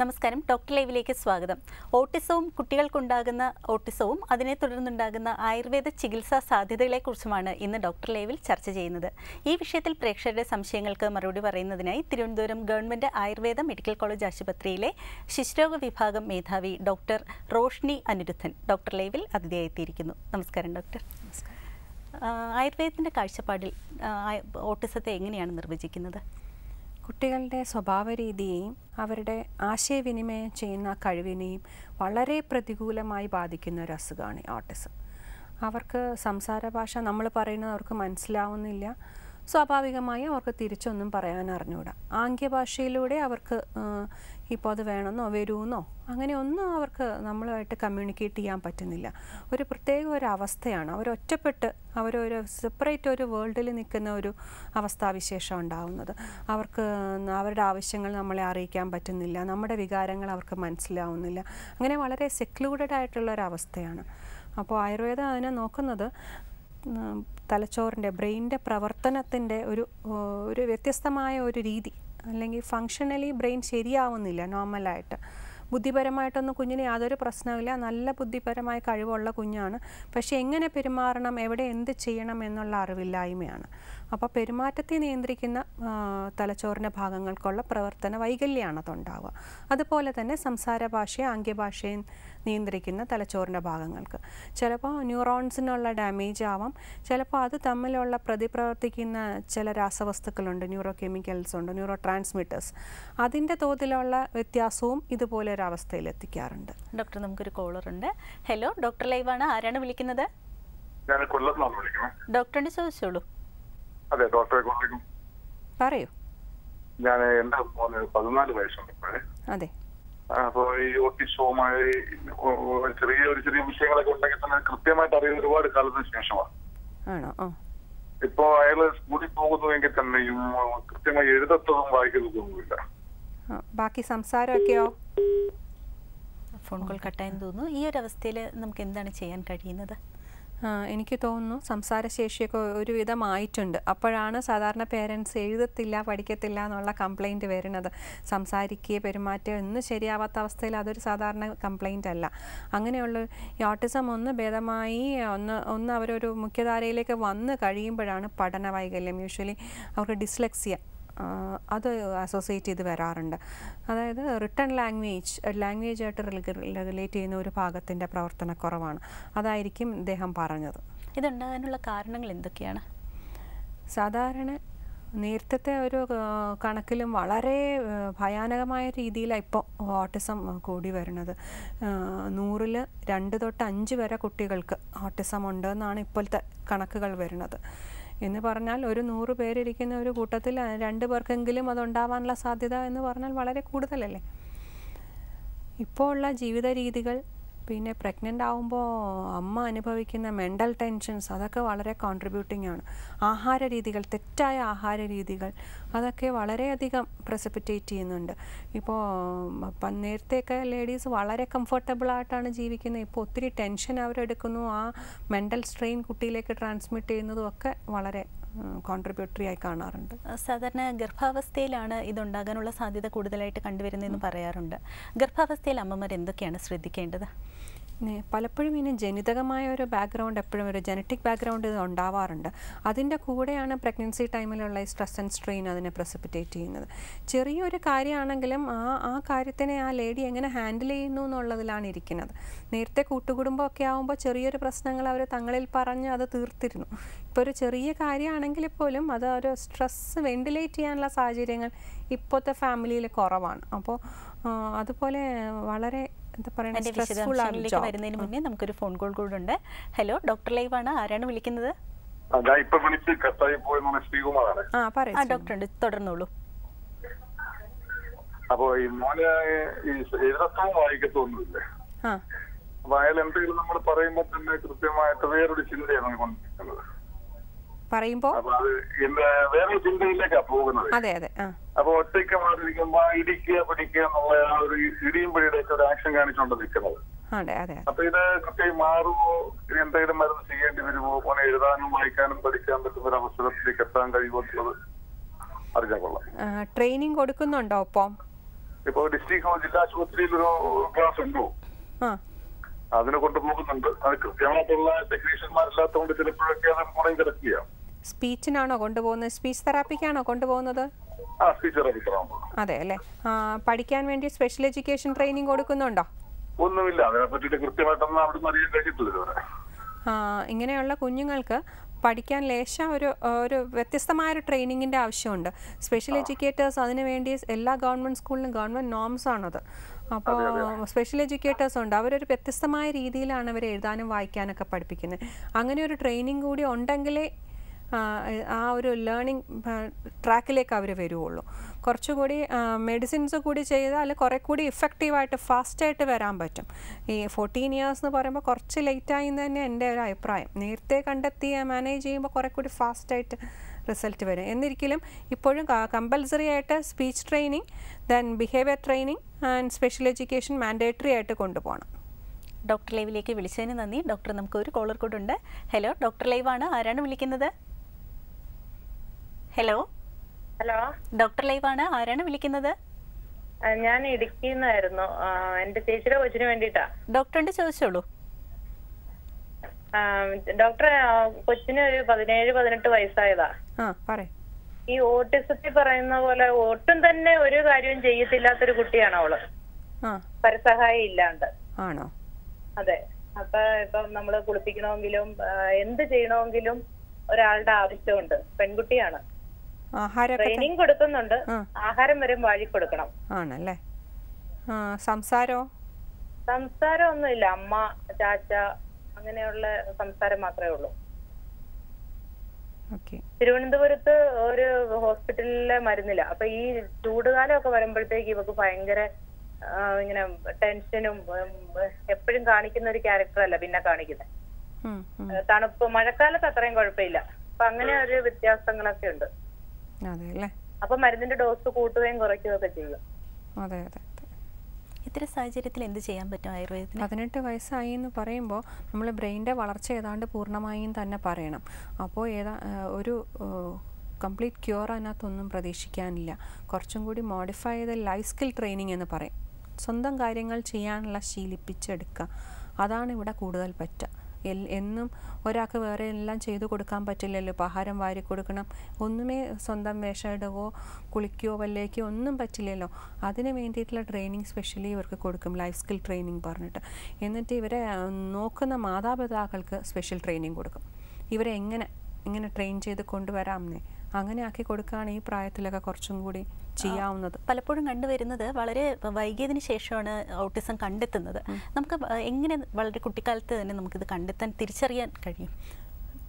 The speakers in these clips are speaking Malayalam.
നമസ്കാരം. ഡോക്ടർ ലൈവിലേക്ക് സ്വാഗതം. ഓട്ടിസവും കുട്ടികൾക്കുണ്ടാകുന്ന ഓട്ടിസവും അതിനെ തുടർന്നുണ്ടാകുന്ന ആയുർവേദ ചികിത്സാ സാധ്യതകളെക്കുറിച്ചുമാണ് ഇന്ന് ഡോക്ടർ ലൈവിൽ ചർച്ച ചെയ്യുന്നത്. ഈ വിഷയത്തിൽ പ്രേക്ഷകരുടെ സംശയങ്ങൾക്ക് മറുപടി പറയുന്നതിനായി Thiruvananthapuram government Ayurveda medical college ആശുപത്രിയിലെ ശിശുരോഗ വിഭാഗം മേധാവി ഡോക്ടർ റോഷ്നി അനിരുദ്ധൻ ഡോക്ടർ ലൈവിൽ അതിഥിയായി എത്തിയിരിക്കുന്നു നമസ്കാരം ഡോക്ടർ. നമസ്കാരം. ആയുർവേദത്തിന്റെ കാഴ്ചപ്പാടിൽ ഓട്ടിസത്തെ എങ്ങനെയാണ് നിർവചിക്കുന്നത്? കുട്ടികളുടെ സ്വഭാവ രീതിയെയും അവരുടെ ആശയവിനിമയം ചെയ്യുന്ന കഴിവിനെയും വളരെ പ്രതികൂലമായി ബാധിക്കുന്ന ഒരു അസുഖമാണ് ഓട്ടിസം. അവർക്ക് സംസാര ഭാഷ നമ്മൾ പറയുന്നത് അവർക്ക് മനസ്സിലാവുന്നില്ല. സ്വാഭാവികമായും അവർക്ക് തിരിച്ചൊന്നും പറയാൻ അറിഞ്ഞുകൂടാ ആംഗ്യഭാഷയിലൂടെ അവർക്ക് ഇപ്പോൾ അത് വേണമെന്നോ വരുമെന്നോ അങ്ങനെ ഒന്നും അവർക്ക് നമ്മളുമായിട്ട് കമ്മ്യൂണിക്കേറ്റ് ചെയ്യാൻ പറ്റുന്നില്ല. ഒരു പ്രത്യേക ഒരു അവസ്ഥയാണ്. അവർ ഒറ്റപ്പെട്ട് അവരൊരു സെപ്പറേറ്റ് ഒരു വേൾഡിൽ നിൽക്കുന്ന ഒരു അവസ്ഥാവിശേഷം ഉണ്ടാവുന്നത്. അവർക്ക് അവരുടെ ആവശ്യങ്ങൾ നമ്മളെ അറിയിക്കാൻ പറ്റുന്നില്ല. നമ്മുടെ വികാരങ്ങൾ അവർക്ക് മനസ്സിലാവുന്നില്ല. അങ്ങനെ വളരെ സെക്ലൂഡഡ് ആയിട്ടുള്ള ഒരു അവസ്ഥയാണ്. അപ്പോൾ ആയുർവേദം അതിനെ നോക്കുന്നത് തലച്ചോറിന്റെ ബ്രെയിനിന്റെ പ്രവർത്തനത്തിന്റെ ഒരു ഒരു വ്യത്യസ്തമായ ഒരു രീതി. അല്ലെങ്കിൽ ഫങ്ഷണലി ബ്രെയിൻ ശരിയാവുന്നില്ല നോർമലായിട്ട്. ബുദ്ധിപരമായിട്ടൊന്നും കുഞ്ഞിന് യാതൊരു പ്രശ്നമില്ല നല്ല ബുദ്ധിപരമായ കഴിവുള്ള കുഞ്ഞാണ്. പക്ഷേ എങ്ങനെ പെരുമാറണം എവിടെ എന്ത് ചെയ്യണം എന്നുള്ള അറിവില്ലായ്മയാണ്. അപ്പോൾ പെരുമാറ്റത്തെ നിയന്ത്രിക്കുന്ന തലച്ചോറിന്റെ ഭാഗങ്ങൾക്കുള്ള പ്രവർത്തന വൈകല്യമാണ് അതുണ്ടാവുക. അതുപോലെ തന്നെ സംസാര ഭാഷയെ ആംഗ്യഭാഷയെ നിയന്ത്രിക്കുന്ന തലച്ചോറിന്റെ ഭാഗങ്ങൾക്ക്. ചിലപ്പോൾ ന്യൂറോൺസിനുള്ള ഡാമേജ് ആവാം. ചിലപ്പോൾ അത് തമ്മിലുള്ള പ്രതിപ്രവർത്തിക്കുന്ന ചില രാസവസ്തുക്കളുണ്ട്. ന്യൂറോ കെമിക്കൽസ് ഉണ്ട് ന്യൂറോ ട്രാൻസ്മിറ്റേഴ്സ് അതിന്റെ തോതിലുള്ള വ്യത്യാസവും ഇതുപോലെ ഒരു അവസ്ഥയിൽ എത്തിക്കാറുണ്ട്. ഡോക്ടർ നമുക്കൊരു കോളർ ഉണ്ട്. ഹലോ ഡോക്ടർ ലൈവാണ്. ആരാണ് വിളിക്കുന്നത്. ഡോക്ടറിനെ ചോദിച്ചോളൂ. അതെ ഡോക്ടറെ കൊണ്ടിരിക്കും പറയൂ. ഞാൻ എന്റെ മോന് പതിനാല് വയസ്സുണ്ട് ഇപ്പോഴേ അതെ. അപ്പോൾ ഈ ഓട്ടിസവുമായി ചെറിയ ഒരു ചെറിയ വിഷയങ്ങളൊക്കെ ഉണ്ടെങ്കിൽ തന്നെ കൃത്യമായിട്ട് അറിയുന്ന ഒരുപാട് കാലത്തിന് ശേഷമാണ്. ആണോ? ഇപ്പോ അയാൾ സ്കൂളിൽ പോകുന്നുവെങ്കിൽ തന്നെയും കൃത്യമായി എഴുതത്തതും വായിക്കുന്നതൊന്നുമില്ല ബാക്കി സംസാരമൊക്കെയോ? ഫോൺ കോൾ കട്ടായെന്ന് തോന്നുന്നു. ഈ ഒരു അവസ്ഥയിൽ നമുക്ക് എന്താണ് ചെയ്യാൻ കഴിയുന്നത്? എനിക്ക് തോന്നുന്നു സംസാരശേഷിയൊക്കെ ഒരുവിധം ആയിട്ടുണ്ട് അപ്പോഴാണ് സാധാരണ പേരൻസ് എഴുതത്തില്ല പഠിക്കത്തില്ല എന്നുള്ള കംപ്ലൈന്റ് വരുന്നത്. സംസാരിക്കുക പെരുമാറ്റം ഒന്നും ശരിയാവാത്ത അവസ്ഥയിൽ അതൊരു സാധാരണ കംപ്ലൈന്റ് അല്ല. അങ്ങനെയുള്ള ഈ ഓട്ടിസം ഒന്ന് ഭേദമായി ഒന്ന് ഒന്ന് അവരൊരു മുഖ്യധാരയിലേക്ക് വന്ന് കഴിയുമ്പോഴാണ് പഠന വൈകല്യം യൂഷ്വലി അവർക്ക് ഡിസ്ലെക്സിയ അത് അസോസിയേറ്റ് ചെയ്ത് വരാറുണ്ട്. അതായത് റിട്ടേൺ ലാംഗ്വേജ് ലാംഗ്വേജ് ആയിട്ട് റിലേറ്റ് ചെയ്യുന്ന ഒരു ഭാഗത്തിന്റെ പ്രവർത്തനക്കുറവാണ് അതായിരിക്കും ഇദ്ദേഹം പറഞ്ഞത്. ഇതുണ്ടാകാനുള്ള കാരണങ്ങൾ എന്തൊക്കെയാണ്? സാധാരണ നേരത്തെ ഒരു കണക്കിലും വളരെ ഭയാനകമായ രീതിയിലാണ് ഇപ്പോൾ ഓട്ടിസം കൂടി വരുന്നത്. നൂറിൽ രണ്ട് തൊട്ട് അഞ്ച് വരെ കുട്ടികൾക്ക് ഓട്ടിസം ഉണ്ട് എന്നാണ് ഇപ്പോഴത്തെ കണക്കുകൾ വരുന്നത്. എന്ന് പറഞ്ഞാൽ ഒരു നൂറ് പേരിരിക്കുന്ന ഒരു കൂട്ടത്തിൽ രണ്ട് പേർക്കെങ്കിലും അതുണ്ടാവാനുള്ള സാധ്യത എന്ന് പറഞ്ഞാൽ വളരെ കൂടുതലല്ലേ? ഇപ്പോൾ ഉള്ള ജീവിത രീതികൾ പിന്നെ പ്രഗ്നന്റ് ആവുമ്പോൾ അമ്മ അനുഭവിക്കുന്ന മെന്റൽ ടെൻഷൻസ് അതൊക്കെ വളരെ കോൺട്രിബ്യൂട്ടിംഗ് ആണ്. ആഹാര രീതികൾ തെറ്റായ ആഹാര രീതികൾ അതൊക്കെ വളരെയധികം പ്രസിപ്പിറ്റേറ്റ് ചെയ്യുന്നുണ്ട്. ഇപ്പോൾ അപ്പം നേരത്തെയൊക്കെ ലേഡീസ് വളരെ കംഫർട്ടബിൾ ആയിട്ടാണ് ജീവിക്കുന്നത്. ഇപ്പോൾ ഒത്തിരി ടെൻഷൻ അവരെടുക്കുന്നു. ആ മെന്റൽ സ്ട്രെയിൻ കുട്ടിയിലേക്ക് ട്രാൻസ്മിറ്റ് ചെയ്യുന്നതും ഒക്കെ വളരെ കോൺട്രിബ്യൂട്ടറി ആയി കാണാറുണ്ട്. സാധാരണ ഗർഭാവസ്ഥയിലാണ് ഇതുണ്ടാകാനുള്ള സാധ്യത കൂടുതലായിട്ട് കണ്ടുവരുന്നതെന്ന് പറയാറുണ്ട്. ഗർഭാവസ്ഥയിൽ അമ്മമാർ എന്തൊക്കെയാണ് ശ്രദ്ധിക്കേണ്ടത്? പലപ്പോഴും ഇനി ജനിതകമായ ഒരു ബാക്ക്ഗ്രൗണ്ട് എപ്പോഴും ഒരു ജനറ്റിക് ബാക്ക്ഗ്രൗണ്ട് ഉണ്ടാവാറുണ്ട്. അതിന്റെ കൂടെയാണ് പ്രഗ്നൻസി ടൈമിലുള്ള ഈ സ്ട്രെസ് ആൻഡ് സ്ട്രെയിൻ അതിനെ പ്രസിപ്പിറ്റേറ്റ് ചെയ്യുന്നത്. ചെറിയൊരു കാര്യമാണെങ്കിലും ആ ആ കാര്യത്തിനെ ആ ലേഡി എങ്ങനെ ഹാൻഡിൽ ചെയ്യുന്നു എന്നുള്ളതിലാണ് ഇരിക്കുന്നത്. നേരത്തെ കൂട്ടുകുടുംബമൊക്കെ ആകുമ്പോൾ ചെറിയൊരു പ്രശ്നങ്ങൾ അവർ തങ്ങളിൽ പറഞ്ഞ് അത് തീർത്തിരുന്നു. ഇപ്പോൾ ഒരു ചെറിയ കാര്യമാണെങ്കിൽ പോലും അത് ഒരു സ്ട്രെസ് വെന്റിലേറ്റ് ചെയ്യാനുള്ള സാഹചര്യങ്ങൾ ഇപ്പോഴത്തെ ഫാമിലിയിൽ കുറവാണ്. അപ്പോൾ അതുപോലെ വളരെ എന്താ പറയുക ആണ് വിശദാംശങ്ങളിലേക്ക് വരുന്നതിന് മുന്നേ നമുക്കൊരു ഫോൺ കോൾ കൂടെ ഉണ്ട്. ഹലോ ഡോക്ടർ ലൈവാണ്. ആരാണ് വിളിക്കുന്നത്? ആ, ഞാൻ ഇപ്പൊ വിളിച്ച് കട്ടായി പോയെന്നാണ് ശ്രീകുമാറാണ്. ആ ആ ഡോക്ടർ ഉണ്ട്. തുടർന്നോളൂ. അപ്പോ ഈ മോന് ഈ എഴുതത്തവും വായിക്കത്തൊന്നുമില്ല. അപ്പൊ അയാൾ എന്തെങ്കിലും നമ്മൾ പറയുമ്പോൾ തന്നെ കൃത്യമായിട്ട് വേറൊരു ചിന്തയാണ് കൊണ്ടിരിക്കുന്നത്. പറയുമ്പോൾ വേറെ ചിന്തയിലേക്കാ പോകുന്നത്. അതെ അതെ അപ്പൊ ഒറ്റയ്ക്ക് മാറിയിരിക്കുമ്പോ ഇടിക്കുക പിടിക്കുക എന്നുള്ള ആ ഒരു ഇടിയും പിടിയുടെയൊക്കെ ഒരു ആക്ഷൻ കാണിച്ചുകൊണ്ട് നിൽക്കുന്നത്. അപ്പൊ ഇത് കൃത്യമായി മാറുമോ? ഇനി എന്തെങ്കിലും മരുന്ന് ചെയ്യേണ്ടി വരുമോ? മോനെ എഴുതാനും വായിക്കാനും പഠിക്കാൻ പറ്റുന്ന ഒരു അവസരത്തിലേക്ക് എത്താൻ കഴിയുമോ എന്നുള്ളത് അറിഞ്ഞാൽ കൊള്ളാം. ട്രെയിനിങ് കൊടുക്കുന്നുണ്ടോ ഒപ്പം? ഇപ്പൊ ഡിസ്ട്രിക്ട് ജില്ലാ ആശുപത്രിയിൽ ഒരു ക്ലാസ് ഉണ്ടോ? അതിനെ കൊണ്ടുപോകുന്നുണ്ട്. അത് കൃത്യമായിട്ടുള്ള ടെക്നീഷ്യന്മാരില്ലാത്തതുകൊണ്ട് ചിലപ്പോഴൊക്കെ അത് മുടങ്ങി കിടക്കുക സ്പീച്ചിനാണോ കൊണ്ടുപോകുന്നത്? സ്പീച്ച് തെറാപ്പിക്കാണോ കൊണ്ടുപോകുന്നത്? അതെ അല്ലേ? പഠിക്കാൻ വേണ്ടി സ്പെഷ്യൽ എഡ്യൂക്കേഷൻ ട്രെയിനിങ് കൊടുക്കുന്നുണ്ടോ? ഒന്നുമില്ല. അതിനെ പറ്റിയിട്ട് കൃത്യമായിട്ടൊന്നും അവിടുന്ന് അറിയാൻ കഴിഞ്ഞിട്ടില്ല ആ, ഇങ്ങനെയുള്ള കുഞ്ഞുങ്ങൾക്ക് പഠിക്കാൻ ലേശ ഒരു ഒരു വ്യത്യസ്തമായ ഒരു ട്രെയിനിങ്ങിന്റെ ആവശ്യമുണ്ട്. സ്പെഷ്യൽ എഡ്യൂക്കേറ്റേഴ്സ് അതിനുവേണ്ടി എല്ലാ ഗവൺമെന്റ് സ്കൂളിലും ഗവൺമെന്റ് നോംസ് ആണത് അപ്പോൾ സ്പെഷ്യൽ എഡ്യൂക്കേറ്റേഴ്സ് ഉണ്ട്. അവരൊരു വ്യത്യസ്തമായ രീതിയിലാണ് അവർ എഴുതാനും വായിക്കാനൊക്കെ പഠിപ്പിക്കുന്നത്. അങ്ങനെ ഒരു ട്രെയിനിങ് കൂടി ഉണ്ടെങ്കിലേ ആ, ഒരു ലേണിംഗ് ട്രാക്കിലേക്ക് അവർ വരുവുള്ളൂ. കുറച്ചുകൂടി മെഡിസിൻസ് കൂടി ചെയ്താൽ കുറേ കൂടി ഇഫക്റ്റീവായിട്ട് ഫാസ്റ്റായിട്ട് വരാൻ പറ്റും. ഈ ഫോർട്ടീൻ ഇയേഴ്സ് എന്ന് പറയുമ്പോൾ കുറച്ച് ലേറ്റായി എന്ന് തന്നെ എന്റെ ഒരു അഭിപ്രായം. നേരത്തെ കണ്ടെത്തി മാനേജ് ചെയ്യുമ്പോൾ കുറേ കൂടി ഫാസ്റ്റായിട്ട് റിസൾട്ട് വരും. എന്നിരിക്കലും ഇപ്പോഴും കമ്പൽസറി ആയിട്ട് speech training then behaviour training and special education mandatory ആയിട്ട് കൊണ്ടുപോകണം. ഡോക്ടർ ലൈവിലേക്ക് വിളിച്ചതിന് നന്ദി. ഡോക്ടർ നമുക്ക് ഒരു കോളർ കൂടെ ഉണ്ട്. ഹലോ ഡോക്ടർ ലൈവാണ്. ആരാണ് വിളിക്കുന്നത്? ഹലോ ഹലോ ഡോക്ടർ ലൈവാണ്. ആരാണ് വിളിക്കുന്നത്? ഞാൻ ഇടുക്കിയിൽ നിന്നായിരുന്നു എന്റെ ചേച്ചിയുടെ കൊച്ചിന് വേണ്ടിട്ടാ ഡോക്ടറിന്റെ ചോദിച്ചോളൂ. ഡോക്ടർ കൊച്ചിന് ഒരു പതിനേഴ് പതിനെട്ട് വയസ്സായതാ. ഈ ഓട്ടിസത്തിൽ പറയുന്ന പോലെ ഒട്ടും തന്നെ ഒരു കാര്യവും ചെയ്യത്തില്ലാത്തൊരു കുട്ടിയാണ് അവൾ. പരസഹായം ഇല്ലാണ്ട്. ആണോ? അതെ. അപ്പൊ ഇപ്പം നമ്മൾ കുളിപ്പിക്കണമെങ്കിലും എന്ത് ചെയ്യണമെങ്കിലും ഒരാളുടെ ആവശ്യമുണ്ട്. പെൺകുട്ടിയാണ്. ട്രെയിനിങ് കൊടുക്കുന്നുണ്ട്. ആഹാരം വരെ വാഴി കൊടുക്കണം. ആണല്ലേ? ആ സംസാരമോ സംസാരം? ഒന്നുമില്ല അമ്മ ചാച്ച അങ്ങനെയുള്ള സംസാരം മാത്രമേ ഉള്ളൂ. തിരുവനന്തപുരത്ത് ഒരു ഹോസ്പിറ്റലിലെ മരുന്നില്ല. അപ്പൊ ഈ ചൂടുകാലമൊക്കെ വരുമ്പോഴത്തേക്ക് ഇവക്ക് ഭയങ്കര ഇങ്ങനെ ടെൻഷനും എപ്പോഴും കാണിക്കുന്ന ഒരു ക്യാരക്ടർ അല്ല പിന്നെ കാണിക്കുന്നത്. തണുപ്പ് മഴക്കാലത്ത് അത്രയും കുഴപ്പമില്ല. അപ്പൊ അങ്ങനെ ഒരു വ്യത്യാസങ്ങളൊക്കെ ഉണ്ട്. അപ്പൊ മരുന്നിന്റെ ഡോസ് കൂട്ടുകയും കുറയ്ക്കുകയൊക്കെ ചെയ്യും. അതെ അതെ. ഇത്തരം സാഹചര്യത്തിൽ എന്ത് ചെയ്യാൻ പറ്റും ആയുർവേദത്തിന്? പതിനെട്ട് വയസ്സായി എന്ന് പറയുമ്പോൾ നമ്മൾ ബ്രെയിന്റെ വളർച്ച ഏതാണ്ട് പൂർണമായും തന്നെ പറയണം. അപ്പോൾ ഏതാ ഒരു കംപ്ലീറ്റ് ക്യൂർ അതിനകത്തൊന്നും പ്രതീക്ഷിക്കാനില്ല. കുറച്ചും കൂടി മോഡിഫൈ ചെയ്ത ലൈഫ് സ്കിൽ ട്രെയിനിങ് എന്ന് പറയും. സ്വന്തം കാര്യങ്ങൾ ചെയ്യാനുള്ള ശീലിപ്പിച്ചെടുക്കുക. അതാണ് ഇവിടെ കൂടുതൽ പറ്റുക. എന്നും ഒരാൾക്ക് വേറെ എല്ലാം ചെയ്തു കൊടുക്കാൻ പറ്റില്ലല്ലോ. ഇപ്പോൾ ആഹാരം വാരി കൊടുക്കണം. ഒന്നുമേ സ്വന്തം വേഷം ഇടുകയോ കുളിക്കുകയോ വല്ലേക്കോ ഒന്നും പറ്റില്ലല്ലോ. അതിന് വേണ്ടിയിട്ടുള്ള ട്രെയിനിങ് സ്പെഷ്യലി ഇവർക്ക് കൊടുക്കും. ലൈഫ് സ്കിൽ ട്രെയിനിങ് പറഞ്ഞിട്ട്. എന്നിട്ട് ഇവരെ നോക്കുന്ന മാതാപിതാക്കൾക്ക് സ്പെഷ്യൽ ട്രെയിനിങ് കൊടുക്കും. ഇവരെ എങ്ങനെ ഇങ്ങനെ ട്രെയിൻ ചെയ്ത് കൊണ്ടുവരാമെന്നേ അങ്ങനെ ആക്കി കൊടുക്കുകയാണ് ഈ പ്രായത്തിലൊക്കെ കുറച്ചും കൂടി ചെയ്യാവുന്നത്. പലപ്പോഴും കണ്ടുവരുന്നത് വളരെ വൈകിയതിന് ശേഷമാണ് ഓട്ടിസം കണ്ടെത്തുന്നത്. നമുക്ക് എങ്ങനെ വളരെ കുട്ടിക്കാലത്ത് തന്നെ നമുക്കിത് കണ്ടെത്താൻ തിരിച്ചറിയാൻ കഴിയും?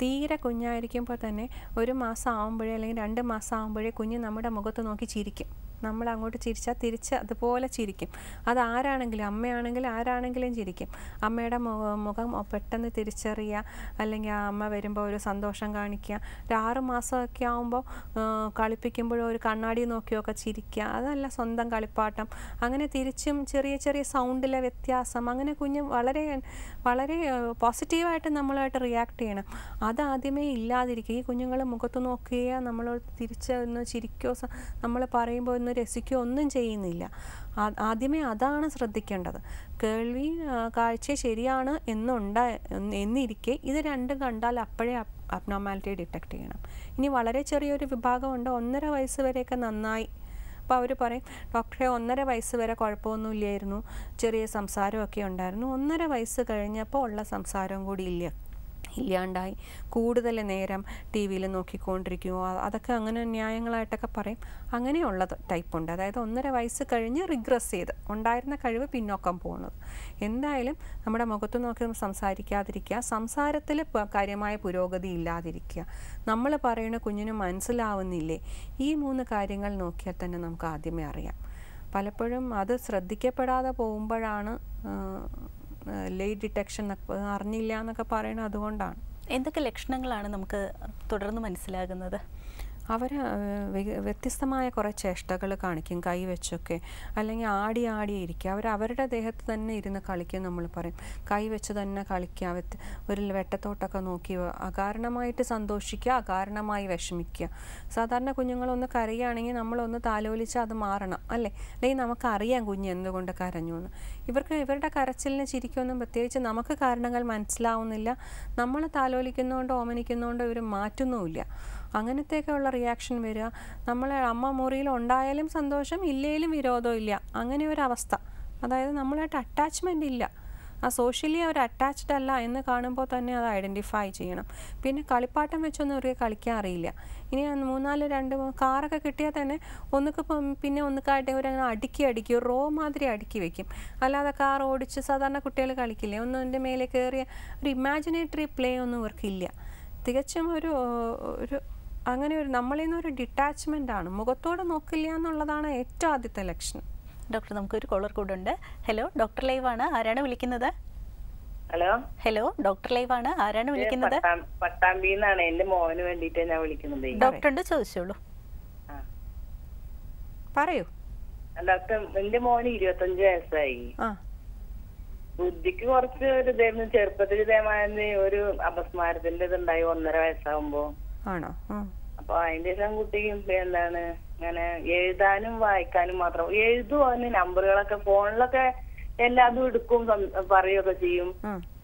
തീരെ കുഞ്ഞായിരിക്കുമ്പോൾ തന്നെ ഒരു മാസം ആകുമ്പോഴേ അല്ലെങ്കിൽ രണ്ട് മാസം ആകുമ്പോഴേ കുഞ്ഞ് നമ്മുടെ മുഖത്ത് നോക്കി ചിരിക്കും. നമ്മൾ അങ്ങോട്ട് ചിരിച്ചാൽ തിരിച്ച് അതുപോലെ ചിരിക്കും. അത് ആരാണെങ്കിലും അമ്മയാണെങ്കിലും ആരാണെങ്കിലും ചിരിക്കും. അമ്മയുടെ മുഖം പെട്ടെന്ന് തിരിച്ചറിയുക അല്ലെങ്കിൽ ആ അമ്മ വരുമ്പോൾ ഒരു സന്തോഷം കാണിക്കുക. ഒരു ആറ് മാസമൊക്കെ ആകുമ്പോൾ കളിപ്പിക്കുമ്പോഴോ ഒരു കണ്ണാടി നോക്കിയൊക്കെ ചിരിക്കുക. അതല്ല സ്വന്തം കളിപ്പാട്ടം. അങ്ങനെ തിരിച്ചും ചെറിയ ചെറിയ സൗണ്ടിലെ വ്യത്യാസം. അങ്ങനെ കുഞ്ഞ് വളരെ വളരെ പോസിറ്റീവായിട്ട് നമ്മളായിട്ട് റിയാക്ട് ചെയ്യണം. അതാദ്യമേ ഇല്ലാതിരിക്കുക. ഈ കുഞ്ഞുങ്ങൾ മുഖത്ത് നോക്കുകയോ നമ്മൾ തിരിച്ച് ഒന്ന് ചിരിക്കോ നമ്മൾ പറയുമ്പോൾ ഒന്ന് രസിക്കുകയോ ഒന്നും ചെയ്യുന്നില്ല. ആദ്യമേ അതാണ് ശ്രദ്ധിക്കേണ്ടത്. കേൾവി കാഴ്ച ശരിയാണ് എന്നുണ്ട എന്നിരിക്കെ ഇത് രണ്ടും കണ്ടാൽ അപ്പോഴേ അബ്നോമാലിറ്റി ഡിറ്റക്ട് ചെയ്യണം. ഇനി വളരെ ചെറിയൊരു വിഭാഗമുണ്ട് ഒന്നര വയസ്സ് വരെയൊക്കെ നന്നായി. അപ്പോൾ അവർ പറയും ഡോക്ടറെ ഒന്നര വയസ്സ് വരെ കുഴപ്പമൊന്നുമില്ലായിരുന്നു. ചെറിയ സംസാരമൊക്കെ ഉണ്ടായിരുന്നു. ഒന്നര വയസ്സ് കഴിഞ്ഞപ്പോൾ ഉള്ള സംസാരം കൂടി ഇല്ല. ഇല്ലാണ്ടായി. കൂടുതൽ നേരം ടി വിയിൽ നോക്കിക്കൊണ്ടിരിക്കുമോ അതൊക്കെ അങ്ങനെ ന്യായങ്ങളായിട്ടൊക്കെ പറയും. അങ്ങനെയുള്ളത് ടൈപ്പുണ്ട്. അതായത് ഒന്നര വയസ്സ് കഴിഞ്ഞ് റിഗ്രസ് ചെയ്ത് ഉണ്ടായിരുന്ന കഴിവ് പിന്നോക്കം പോകുന്നത്. എന്തായാലും നമ്മുടെ മുഖത്ത് നോക്കി സംസാരിക്കാതിരിക്കുക. സംസാരത്തിൽ കാര്യമായ പുരോഗതി ഇല്ലാതിരിക്കുക. നമ്മൾ പറയുന്ന കുഞ്ഞിന് മനസ്സിലാവുന്നില്ലേ? ഈ മൂന്ന് കാര്യങ്ങൾ നോക്കിയാൽ തന്നെ നമുക്ക് ആദ്യമേ അറിയാം. പലപ്പോഴും അത് ശ്രദ്ധിക്കപ്പെടാതെ പോകുമ്പോഴാണ് ലേറ്റ് ഡിറ്റക്ഷൻ അറിഞ്ഞില്ല എന്നൊക്കെ പറയണത് അതുകൊണ്ടാണ്. എന്തൊക്കെ ലക്ഷണങ്ങളാണ് നമുക്ക് തുടർന്ന് മനസ്സിലാകുന്നത്? അവർ വ്യത്യസ്തമായ കുറേ ചേഷ്ടകൾ കാണിക്കും കൈവച്ചൊക്കെ അല്ലെങ്കിൽ ആടി ആടി ഇരിക്കുക അവർ അവരുടെ ദേഹത്ത് തന്നെ ഇരുന്ന് കളിക്കും നമ്മൾ പറയും. കൈ വെച്ച് തന്നെ കളിക്കുക. ഒരു വെട്ടത്തോട്ടൊക്കെ നോക്കി അകാരണമായിട്ട് സന്തോഷിക്കുക അകാരണമായി വിഷമിക്കുക. സാധാരണ കുഞ്ഞുങ്ങളൊന്ന് കരയുകയാണെങ്കിൽ നമ്മളൊന്ന് താലോലിച്ച് അത് മാറണം അല്ലേ? അല്ലെങ്കിൽ നമുക്കറിയാം കുഞ്ഞ് എന്തുകൊണ്ട് കരഞ്ഞു എന്ന്. ഇവർക്ക് ഇവരുടെ കരച്ചിലിന് ചിരിക്കൊന്നും പ്രത്യേകിച്ച് നമുക്ക് കാരണങ്ങൾ മനസ്സിലാവുന്നില്ല. നമ്മൾ താലോലിക്കുന്നതുകൊണ്ടോ ഓമനിക്കുന്നതുകൊണ്ടോ ഇവർ മാറ്റുന്നുമില്ല. അങ്ങനത്തെയൊക്കെ ഉള്ള റിയാക്ഷൻ വരിക. നമ്മളെ അമ്മ മുറിയിൽ ഉണ്ടായാലും സന്തോഷം ഇല്ലേലും വിരോധം ഇല്ല. അങ്ങനെ ഒരു അവസ്ഥ. അതായത് നമ്മളായിട്ട് അറ്റാച്ച്മെന്റ് ഇല്ല. ആ സോഷ്യലി അവർ അറ്റാച്ച്ഡ് അല്ല എന്ന് കാണുമ്പോൾ തന്നെ അത് ഐഡന്റിഫൈ ചെയ്യണം. പിന്നെ കളിപ്പാട്ടം വെച്ചൊന്നും അവർക്ക് കളിക്കാൻ അറിയില്ല. ഇനി മൂന്നാൽ രണ്ട് കാറൊക്കെ കിട്ടിയാൽ തന്നെ ഒന്നുക്ക് പിന്നെ ഒന്നുക്കായിട്ട് ഇവരങ്ങനെ അടുക്കി അടുക്കി റോ മാതിരി അടുക്കി വെക്കും. അല്ലാതെ കാർ ഓടിച്ച് സാധാരണ കുട്ടികൾ കളിക്കില്ലേ? ഒന്നും എന്റെ മേലെ കയറിയ ഒരു ഇമാജിനേറ്ററി പ്ലേ ഒന്നും ഇവർക്കില്ല. തികച്ചും ഒരു ഒരു അങ്ങനെ ഒരു നമ്മളിൽ നിന്ന് ഒരു ഡിറ്റാച്ച്മെന്റ് ആണ്. മുഖത്തോടെ നോക്കില്ല എന്നുള്ളതാണ് ഏറ്റവും ആദ്യത്തെ ലക്ഷണം. ഡോക്ടർ നമുക്കൊരു കോളർ കൂടെ ഉണ്ട് ഹലോ ഡോക്ടർ ലൈവ് ആണ് ആരാണ് വിളിക്കുന്നത്? ഹലോ? ഹലോ ഡോക്ടർ ലൈവ് ആണ് ആരാണ് വിളിക്കുന്നത്? പട്ടാം- പട്ടാമ്പിന്നാണ്. എന്റെ മോന് വേണ്ടിട്ട് ഞാൻ വിളിക്കുന്നത്. ഡോക്ടറുണ്ട് ചോദിച്ചോളൂ. പറയൂ. ഡോക്ടർ എന്റെ മോന് ഇരുപത്തഞ്ച് വയസ്സായി. ആ. ബുദ്ധിക്ക് കുറച്ച് ഒരു ഇതായിരുന്നു. ചെറുപ്പത്തിൽ ഇതേമാതിരി ഒരു അപസ്മാരത്തിന്റെ ഇതുണ്ടായി. ഒന്നര വയസ്സാകുമ്പോ ആണോ? അപ്പൊ അതിന്റെ ശേഷം കുട്ടിക്ക് എന്താണ്? ഇങ്ങനെ എഴുതാനും വായിക്കാനും മാത്രം. എഴുതും അവന് നമ്പറുകളൊക്കെ ഫോണിലൊക്കെ എല്ലാതും എടുക്കും പറയുകയൊക്കെ ചെയ്യും.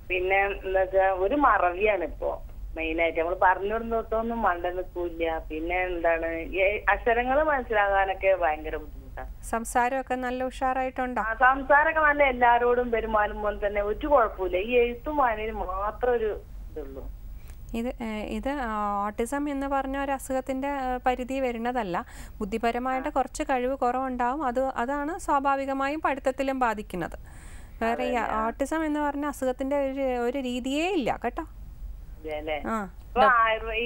പിന്നെ എന്താ വെച്ചാ ഒരു മറവിയാണ് ഇപ്പൊ. മെയിൻ ആയിട്ട് നമ്മൾ പറഞ്ഞു കൊടുത്തൊന്നും മണ്ട നിൽക്കൂല പിന്നെ എന്താണ് അക്ഷരങ്ങൾ മനസ്സിലാകാനൊക്കെ ഭയങ്കര ബുദ്ധിമുട്ടാണ് സംസാരമൊക്കെ നല്ല ഉഷാറായിട്ടുണ്ടോ? സംസാരമൊക്കെ നല്ല എല്ലാരോടും പെരുമാറുമ്പോൾ തന്നെ ഒരു കുഴപ്പമില്ല ഈ എഴുത്തും വായനയിൽ മാത്രം ഒരു ഇതുള്ളൂ. ഇത് ഇത് ഓട്ടിസം എന്ന് പറഞ്ഞ ഒരു അസുഖത്തിന്റെ പരിധി വരുന്നതല്ല. ബുദ്ധിപരമായിട്ട് കുറച്ച് കഴിവ് കുറവുണ്ടാവും. അത് അതാണ് സ്വാഭാവികമായും പഠിത്തത്തിലും ബാധിക്കുന്നത്. വേറെ ഓട്ടിസം എന്ന് പറഞ്ഞ അസുഖത്തിന്റെ ഒരു ഒരു രീതിയേ ഇല്ല. കേട്ടോ?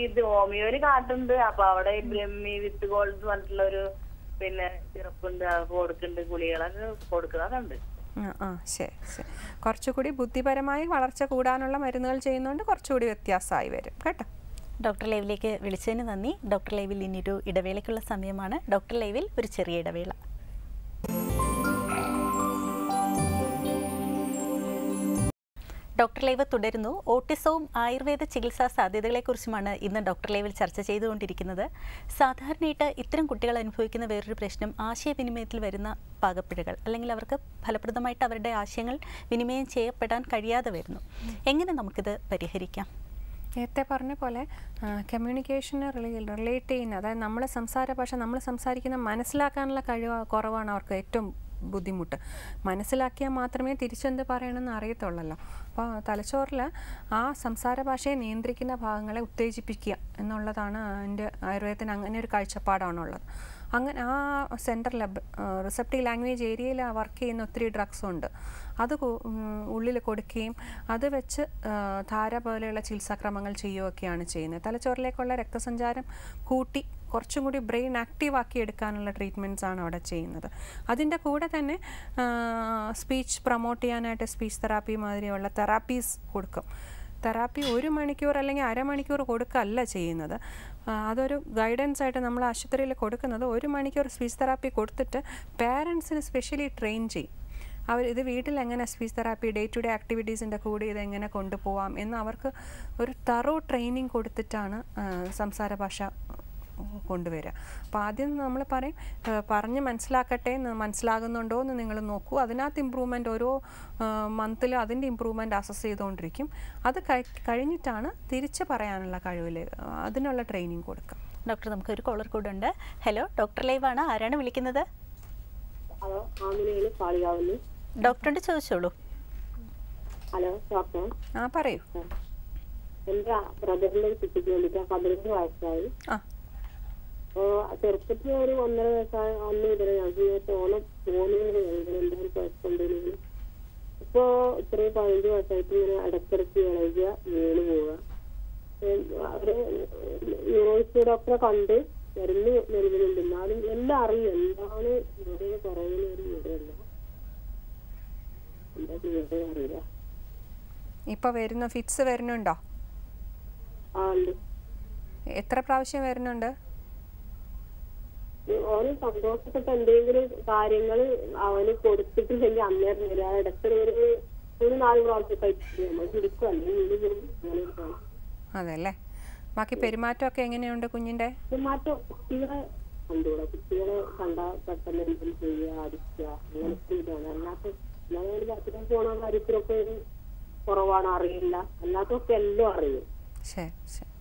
ഇത് ഹോമിയോയിൽ കാട്ടുണ്ട് അപ്പൊ അവിടെ ബ്രഹ്മി വിത്ത് ഗോൾഡ് പറഞ്ഞിട്ടുള്ള ഒരു പിന്നെ സിറപ്പുണ്ട്. അത് കൊടുക്കുന്നുണ്ട് ഗുളികളൊക്കെ കൊടുക്കുന്നതുണ്ട് ഉണ്ട്. ആ ശരി ശരി. കുറച്ചുകൂടി ബുദ്ധിപരമായി വളർച്ച കൂടാനുള്ള മരുന്നുകൾ ചെയ്യുന്നതുകൊണ്ട് കുറച്ചുകൂടി വ്യത്യാസമായി വരും. കേട്ടോ? ഡോക്ടർ ലൈവിലേക്ക് വിളിച്ചതിന് നന്ദി. ഡോക്ടർ ലൈവിൽ ഇനിയൊരു ഇടവേളയ്ക്കുള്ള സമയമാണ്. ഡോക്ടർ ലൈവിൽ ഒരു ചെറിയ ഇടവേള. ഡോക്ടർ ലൈവ് തുടരുന്നു. ഓട്ടിസവും ആയുർവേദ ചികിത്സാ സാധ്യതകളെക്കുറിച്ചുമാണ് ഇന്ന് ഡോക്ടർ ലൈവിൽ ചർച്ച ചെയ്തുകൊണ്ടിരിക്കുന്നത്. സാധാരണയായിട്ട് ഇത്തരം കുട്ടികൾ അനുഭവിക്കുന്ന വേറൊരു പ്രശ്നം ആശയവിനിമയത്തിൽ വരുന്ന പാകപ്പിഴകൾ അല്ലെങ്കിൽ അവർക്ക് ഫലപ്രദമായിട്ട് അവരുടെ ആശയങ്ങൾ വിനിമയം ചെയ്യപ്പെടാൻ കഴിയാതെ വരുന്നു. എങ്ങനെ നമുക്കിത് പരിഹരിക്കാം? നേരത്തെ പറഞ്ഞ പോലെ കമ്മ്യൂണിക്കേഷന് റിലേറ്റ് ചെയ്യുന്ന അതായത് നമ്മളെ സംസാര ഭാഷ നമ്മൾ സംസാരിക്കുന്ന മനസ്സിലാക്കാനുള്ള കഴിവ് കുറവാണ് അവർക്ക് ഏറ്റവും ബുദ്ധിമുട്ട്. മനസ്സിലാക്കിയാൽ മാത്രമേ തിരിച്ചെന്ത് പറയണമെന്ന് അറിയത്തുള്ളല്ലോ. അപ്പോൾ തലച്ചോറിൽ ആ സംസാര ഭാഷയെ നിയന്ത്രിക്കുന്ന ഭാഗങ്ങളെ ഉത്തേജിപ്പിക്കുക എന്നുള്ളതാണ് എന്റെ ആയുർവേദത്തിന് അങ്ങനെ ഒരു കാഴ്ചപ്പാടാണുള്ളത്. അങ്ങനെ ആ സെന്ററിൽ റിസപ്റ്റീവ് ലാംഗ്വേജ് ഏരിയയിൽ വർക്ക് ചെയ്യുന്ന ഒത്തിരി ഡ്രഗ്സ് ഉണ്ട്. അത് ഉള്ളിൽ കൊടുക്കുകയും അത് വെച്ച് ധാര പോലെയുള്ള ചികിത്സാക്രമങ്ങൾ ചെയ്യുകയൊക്കെയാണ് ചെയ്യുന്നത്. തലച്ചോറിലേക്കുള്ള രക്തസഞ്ചാരം കൂട്ടി കുറച്ചും കൂടി ബ്രെയിൻ ആക്റ്റീവ് ആക്കി എടുക്കാനുള്ള ട്രീറ്റ്മെന്റ്സ് ആണ് അവിടെ ചെയ്യുന്നത്. അതിന്റെ കൂടെ തന്നെ സ്പീച്ച് പ്രൊമോട്ട് ചെയ്യാനായിട്ട് സ്പീച്ച് തെറാപ്പി മാതിരിയുള്ള തെറാപ്പീസ് കൊടുക്കും. തെറാപ്പി ഒരു മണിക്കൂർ അല്ലെങ്കിൽ അരമണിക്കൂർ കൊടുക്കല്ല ചെയ്യുന്നത്. അതൊരു ഗൈഡൻസ് ആയിട്ട് നമ്മൾ ആശുപത്രിയിൽ കൊടുക്കുന്നത് ഒരു മണിക്കൂർ സ്പീച്ച് തെറാപ്പി കൊടുത്തിട്ട് പേരൻസിന് സ്പെഷ്യലി ട്രെയിൻ ചെയ്യും. അവർ ഇത് വീട്ടിൽ എങ്ങനെ speech therapy day to day ആക്ടിവിറ്റീസിന്റെ കൂടെ എങ്ങനെ കൊണ്ടുപോകാം എന്ന് അവർക്ക് ഒരു തറോ ട്രെയിനിങ് കൊടുത്തിട്ടാണ് സംസാര ഭാഷ കൊണ്ടുവരിക അപ്പോൾ ആദ്യം നമ്മൾ പറയും പറഞ്ഞ് മനസ്സിലാക്കട്ടെ എന്ന് മനസ്സിലാകുന്നുണ്ടോ എന്ന് നിങ്ങൾ നോക്കൂ. അതിനകത്ത് ഇമ്പ്രൂവ്മെന്റ് ഓരോ മന്തിൽ അതിന്റെ ഇമ്പ്രൂവ്മെന്റ് അസസ് ചെയ്തുകൊണ്ടിരിക്കും. അത് കഴിഞ്ഞിട്ടാണ് തിരിച്ച് പറയാനുള്ള കഴിവിൽ അതിനുള്ള ട്രെയിനിങ് കൊടുക്കുക. ഡോക്ടർ നമുക്ക് ഒരു കോളർ കൂടെ ഉണ്ട്. ഹലോ ഡോക്ടർ ലൈവാണ് ആണ്. ആരാണ് വിളിക്കുന്നത്? ഹലോ ഡോക്ടറോട് ചോദിച്ചോളൂ. ഹലോ ഡോക്ടർ ആ പറയൂ. എന്റെ ബ്രദറിന്റെ ഒരു കുട്ടിക്ക് വേണ്ടിട്ട് പതിനഞ്ച് വയസ്സായി. ആ. അപ്പോ ചെറുപ്പത്തിൽ ഒരു ഒന്നര വയസ്സായ അന്ന് മുതൽ ഞങ്ങൾക്ക് തോണം തോന്നുന്നത് എന്തെങ്കിലും കുഴപ്പമുണ്ടെങ്കിൽ ഇപ്പോ ഇത്രയും പതിനഞ്ച് വയസ്സായിട്ട് ഇങ്ങനെ ഇടക്കിടക്ക് ഇളകിയ വീണ് പോവുക. അവർ ന്യൂറോളജി ഡോക്ടറെ കണ്ട് മരുന്ന് നൽകുന്നുണ്ട് എന്നാലും എല്ലാം അറിയും എന്താണ് ഇവിടെ കുറവിന് ഒരു വിവരമില്ല. എന്താ അറിയില്ല. ഇപ്പൊ വരുന്ന ഫിറ്റ്സ് വരുന്നുണ്ടോ? ആ ഉണ്ട്. എത്ര പ്രാവശ്യം വരുന്നുണ്ട്? ഓന് സന്തോഷപ്പെട്ട എന്തെങ്കിലും കാര്യങ്ങൾ അവന് കൊടുത്തിട്ടില്ലെങ്കിൽ അന്നേരം വരും ആ ഇടയ്ക്ക് ഒരു മൂന്ന് നാല് പ്രാവശ്യം കഴിച്ചിട്ട് നമ്മൾ പിടിക്കും അല്ലെങ്കിൽ. അതെ അല്ലേ ബാക്കി പെരുമാറ്റമൊക്കെ എങ്ങനെയുണ്ട് കുഞ്ഞിന്റെ പെരുമാറ്റം മാറ്റം കുട്ടികളെ കണ്ടുകൂടാ. കുട്ടികളെ കണ്ട പെട്ടെന്ന് എന്തെങ്കിലും ചെയ്യുക അടിക്കുക അങ്ങനത്തെ ഇതാണ് അല്ലാത്ത അല്ലാതെ ഒരു ബർത്ത്ഡേ പോണ കാര്യത്തിലൊക്കെ കുറവാണ്. അറിയില്ല. അല്ലാത്തൊക്കെ എല്ലാം അറിയും. ശരി ശരി.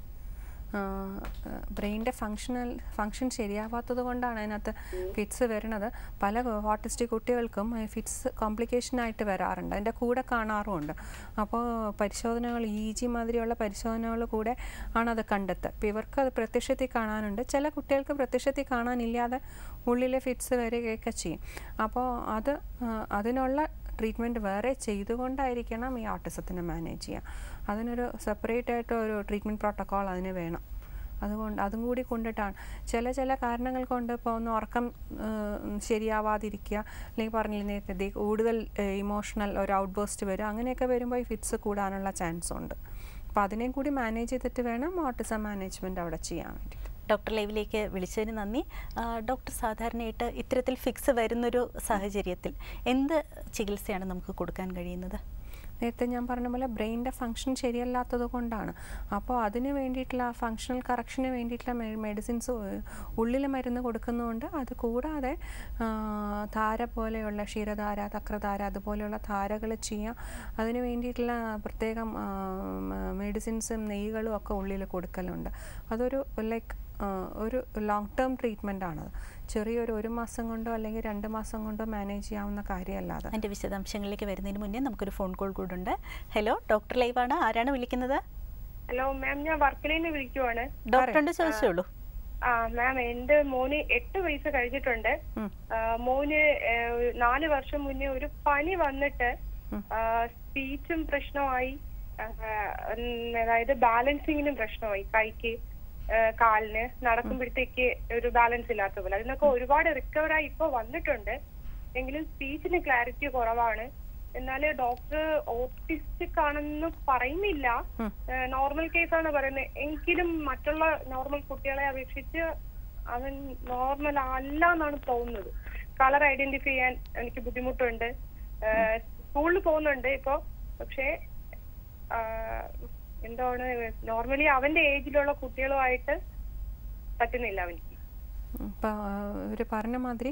ബ്രെയിനിന്റെ ഫങ്ഷണൽ ഫങ്ഷൻ ശരിയാവാത്തത് കൊണ്ടാണ് അതിനകത്ത് ഫിറ്റ്സ് വരുന്നത്. പല ഓട്ടിസ്റ്റിക് കുട്ടികൾക്കും ഫിറ്റ്സ് കോംപ്ലിക്കേഷനായിട്ട് വരാറുണ്ട്. അതിന്റെ കൂടെ കാണാറുമുണ്ട്. അപ്പോൾ പരിശോധനകൾ ഇ ജി മാതിരിയുള്ള പരിശോധനകൾ കൂടെ ആണത് കണ്ടെത്തുക. അപ്പോൾ ഇവർക്ക് അത് പ്രത്യക്ഷത്തിൽ കാണാനുണ്ട്. ചില കുട്ടികൾക്ക് പ്രത്യക്ഷത്തിൽ കാണാനില്ലാതെ ഉള്ളിലെ ഫിറ്റ്സ് വരികയൊക്കെ ചെയ്യും. അപ്പോൾ അത് അതിനുള്ള ട്രീറ്റ്മെന്റ് വേറെ ചെയ്തുകൊണ്ടായിരിക്കണം ഈ ഓട്ടിസത്തിനെ മാനേജ് ചെയ്യുക. അതിനൊരു സെപ്പറേറ്റ് ആയിട്ട് ഒരു ട്രീറ്റ്മെന്റ് പ്രോട്ടോക്കോൾ അതിന് വേണം. അതുകൊണ്ട് അതും കൂടി കൊണ്ടിട്ടാണ്. ചില ചില കാരണങ്ങൾ കൊണ്ട് ഇപ്പോൾ ഒന്ന് ഉറക്കം ശരിയാവാതിരിക്കുക. അല്ലെങ്കിൽ പറഞ്ഞില്ല കൂടുതൽ ഇമോഷണൽ ഒരു ഔട്ട് ബേസ്റ്റ് വരും. അങ്ങനെയൊക്കെ വരുമ്പോൾ ഈ ഫിറ്റ്സ് കൂടാനുള്ള ചാൻസ് ഉണ്ട്. അപ്പോൾ അതിനെയും കൂടി മാനേജ് ചെയ്തിട്ട് വേണം ഓട്ടിസം മാനേജ്മെന്റ് അവിടെ ചെയ്യാൻ വേണ്ടിയിട്ട്. ഡോക്ടർ ലൈവിലേക്ക് വിളിച്ചതിന് നന്ദി. ഡോക്ടർ സാധാരണയായിട്ട് ഇത്തരത്തിൽ ഫിക്സ് വരുന്നൊരു സാഹചര്യത്തിൽ എന്ത് ചികിത്സയാണ് നമുക്ക് കൊടുക്കാൻ കഴിയുന്നത്? നേരത്തെ ഞാൻ പറഞ്ഞ പോലെ ബ്രെയിനിന്റെ ഫങ്ഷൻ ശരിയല്ലാത്തത് കൊണ്ടാണ്. അപ്പോൾ അതിന് വേണ്ടിയിട്ടുള്ള ഫങ്ഷണൽ കറക്ഷന് വേണ്ടിയിട്ടുള്ള മെഡിസിൻസ് ഉള്ളിൽ മരുന്ന് കൊടുക്കുന്നതുകൊണ്ട് അത് കൂടാതെ ധാര പോലെയുള്ള ക്ഷീരധാര തക്രധാര അതുപോലെയുള്ള ധാരകൾ ചെയ്യാം. അതിന് വേണ്ടിയിട്ടുള്ള പ്രത്യേകം മെഡിസിൻസും നെയ്കളും ഒക്കെ ഉള്ളിൽ കൊടുക്കലുണ്ട്. അതൊരു ലൈക്ക് ഒരു ലോങ് ടേം ട്രീറ്റ്മെന്റ് ആണ്. ചെറിയൊരു ഒരു മാസം കൊണ്ടോ അല്ലെങ്കിൽ രണ്ട് മാസം കൊണ്ടോ മാനേജ് ചെയ്യാവുന്ന കാര്യമല്ലാതെ. അതിന്റെ വിശദാംശങ്ങളിലേക്ക് വരുന്നതിന് മുന്നേ നമുക്കൊരു ഫോൺ കോൾ കൂടുണ്ട്. ഹലോ ഡോക്ടർ ലൈവാണ്. ആരാണ് വിളിക്കുന്നത്? ഹലോ മാം ഞാൻ വർക്കലയിൽ നിന്ന് വിളിക്കുവാണ് ഡോക്ടറിന്റെ ചോദിച്ചോളൂ ആ മാം എന്റെ മോന് എട്ട് വയസ്സ് കഴിഞ്ഞിട്ടുണ്ട്. മോന് നാല് വർഷം മുന്നേ ഒരു പനി വന്നിട്ട് സ്പീച്ചും പ്രശ്നമായി. അതായത് ബാലൻസിങ്ങിനും പ്രശ്നമായി. കൈക്ക്. കാലിന് നടക്കുമ്പോഴത്തേക്ക് ഒരു ബാലൻസ് ഇല്ലാത്ത പോലെ. അതിനൊക്കെ ഒരുപാട് റിക്കവർ ആയി ഇപ്പൊ വന്നിട്ടുണ്ട്. എങ്കിലും സ്പീച്ചിന് ക്ലാരിറ്റി കുറവാണ്. എന്നാൽ ഡോക്ടർ ഓട്ടിസ്റ്റിക് ആണെന്ന് പറയുന്നില്ല. നോർമൽ കേസ് ആണ് പറയുന്നത്. എങ്കിലും മറ്റുള്ള നോർമൽ കുട്ടികളെ അപേക്ഷിച്ച് അവൻ നോർമൽ അല്ല എന്നാണ് തോന്നുന്നത്. കളർ ഐഡന്റിഫൈ ചെയ്യാൻ എനിക്ക് ബുദ്ധിമുട്ടുണ്ട്. സ്കൂളിൽ പോകുന്നുണ്ട് ഇപ്പൊ. പക്ഷേ എന്താണ് നോർമലി അവന്റെ ഏജിലുള്ള കുട്ടികളുമായിട്ട് പറ്റുന്നില്ല അവന്. ഒരു പറഞ്ഞ മാതിരി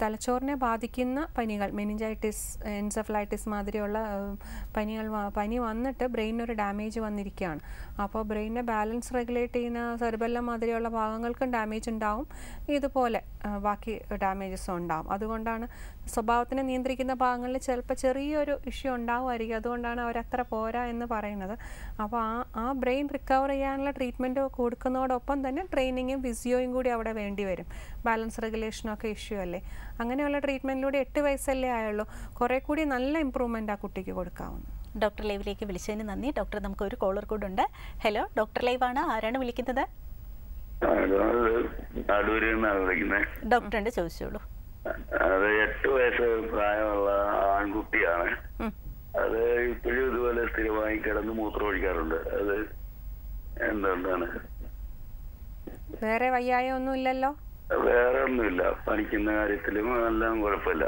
തലച്ചോറിനെ ബാധിക്കുന്ന പനികൾ മെനിഞ്ചൈറ്റിസ് എൻസഫലൈറ്റിസ് മാതിരിയുള്ള പനികൾ പനി വന്നിട്ട് ബ്രെയിനൊരു ഡാമേജ് വന്നിരിക്കുകയാണ്. അപ്പോൾ ബ്രെയിനിനെ ബാലൻസ് റെഗുലേറ്റ് ചെയ്യുന്ന സെർബെല്ലം മാതിരിയുള്ള ഭാഗങ്ങൾക്കും ഡാമേജ് ഉണ്ടാവും. ഇതുപോലെ ബാക്കി ഡാമേജസും ഉണ്ടാവും. അതുകൊണ്ടാണ് സ്വഭാവത്തിനെ നിയന്ത്രിക്കുന്ന ഭാഗങ്ങളിൽ ചിലപ്പോൾ ചെറിയൊരു ഇഷ്യൂ ഉണ്ടാവുമായിരിക്കും. അതുകൊണ്ടാണ് അവരത്ര പോരാ എന്ന് പറയുന്നത്. അപ്പോൾ ആ ആ ബ്രെയിൻ റിക്കവർ ചെയ്യാനുള്ള ട്രീറ്റ്മെന്റ് കൊടുക്കുന്നതോടൊപ്പം തന്നെ ട്രെയിനിങ്ങും ഫിസിയോയും കൂടി അവിടെ വേണ്ടി വരും. ബാലൻസ് റെഗുലേഷനും ഒക്കെ ഇഷ്യൂ അല്ലേ? അങ്ങനെയുള്ള ട്രീറ്റ്മെന്റിലൂടെ എട്ട് വയസ്സല്ലേ ആയുള്ളൂ. കുറേ കൂടി നല്ല ഇമ്പ്രൂവ്മെന്റ് ആ കുട്ടിക്ക് കൊടുക്കാവുന്നു. ഡോക്ടർ ലൈവിലേക്ക് വിളിച്ചതിന് നന്ദി. ഡോക്ടർ നമുക്ക് ഒരു കോളർ കൂടെ ഉണ്ട്. ഹലോ ഡോക്ടർ ലൈവാണ് ആരാണ് വിളിക്കുന്നത്? ഡോക്ടറുണ്ട് ചോദിച്ചോളൂ. അത് എട്ട് വയസ്സ് പ്രായമുള്ള ആൺകുട്ടിയാണ്. അത് ഇപ്പോഴും ഇതുപോലെ സ്ഥിരമായി കിടന്ന് മൂത്രം ഒഴിക്കാറുണ്ട്. അത് എന്തുകൊണ്ടാണ്? വേറെ വയ്യായ ഒന്നും ഇല്ലല്ലോ? വേറെ ഒന്നുമില്ല. പഠിക്കുന്ന കാര്യത്തിലും എല്ലാം കുഴപ്പമില്ല.